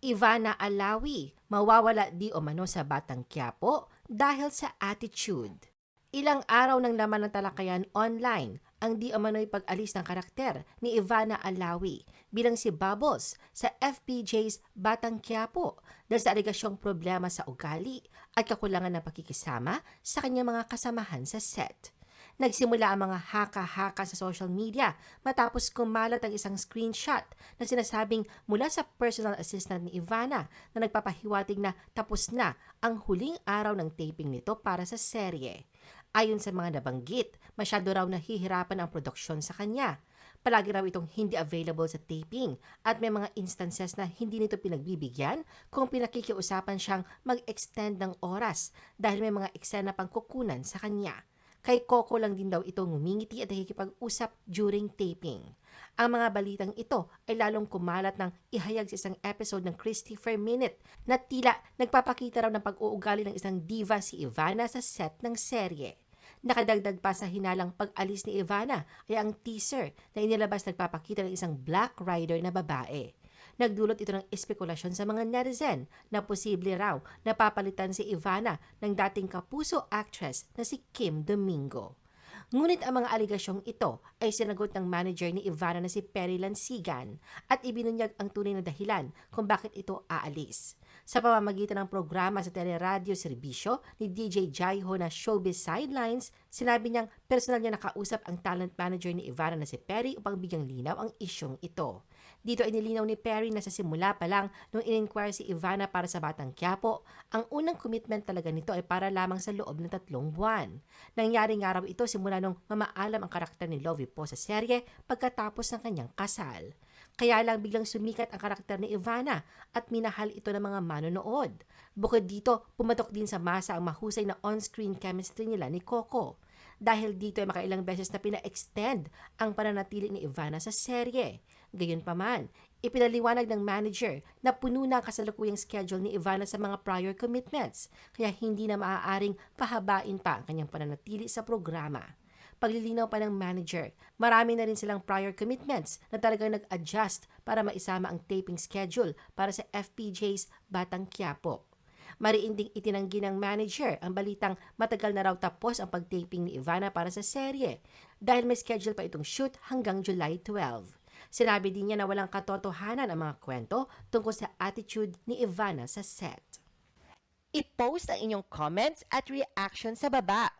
Ivana Alawi, mawawala di o mano sa Batang Quiapo dahil sa attitude. Ilang araw ng laman ng talakayan online ang di umano'y pag-alis ng karakter ni Ivana Alawi bilang si Bubbles sa FPJ's Batang Quiapo dahil sa aligasyong problema sa ugali at kakulangan ng pakikisama sa kanyang mga kasamahan sa set. Nagsimula ang mga haka-haka sa social media matapos kumalat ang isang screenshot na sinasabing mula sa personal assistant ni Ivana na nagpapahiwatig na tapos na ang huling araw ng taping nito para sa serye. Ayon sa mga nabanggit, masyado raw nahihirapan ang produksyon sa kanya. Palagi raw itong hindi available sa taping at may mga instances na hindi nito pinagbibigyan kung pinakikiusapan siyang mag-extend ng oras dahil may mga eksena pang kukunan sa kanya. Kay Coco lang din daw ito ngumingiti at nakikipag-usap during taping. Ang mga balitang ito ay lalong kumalat ng ihayag sa isang episode ng Christopher Minute na tila nagpapakita raw ng pag-uugali ng isang diva si Ivana sa set ng serye. Nakadagdag pa sa hinalang pag-alis ni Ivana ay ang teaser na inilabas nagpapakita ng isang black rider na babae. Nagdulot ito ng espekulasyon sa mga netizen na posible raw napapalitan si Ivana ng dating kapuso actress na si Kim Domingo. Ngunit ang mga aligasyong ito ay sinagot ng manager ni Ivana na si Perry Lansigan at ibinunyag ang tunay na dahilan kung bakit ito aalis. Sa pamamagitan ng programa sa teleradyo serbisyo ni DJ Jaiho na Showbiz Sidelines, sinabi niyang personal niya nakausap ang talent manager ni Ivana na si Perry upang bigyang linaw ang isyong ito. Dito ay nilinaw ni Perry na sa simula pa lang nung in-inquire si Ivana para sa Batang Quiapo, ang unang commitment talaga nito ay para lamang sa loob ng tatlong buwan. Nangyari nga raw ito simula nung mamaalam ang karakter ni Lovie po sa serye pagkatapos ng kanyang kasal. Kaya lang biglang sumikat ang karakter ni Ivana at minahal ito ng mga manonood. Bukod dito, pumatok din sa masa ang mahusay na on-screen chemistry nila ni Coco. Dahil dito ay makailang beses na pina-extend ang pananatili ni Ivana sa serye. Gayunpaman, ipinaliwanag ng manager na puno na ang kasalukuyang schedule ni Ivana sa mga prior commitments, kaya hindi na maaaring pahabain pa ang kanyang pananatili sa programa. Paglilinaw pa ng manager, marami na rin silang prior commitments na talagang nag-adjust para maisama ang taping schedule para sa FPJ's Batang Quiapo. Mariin ding itinanggi ng manager ang balitang matagal na raw tapos ang pag-taping ni Ivana para sa serye dahil may schedule pa itong shoot hanggang July 12. Sinabi din niya na walang katotohanan ang mga kwento tungkol sa attitude ni Ivana sa set. I-post ang inyong comments at reaction sa baba.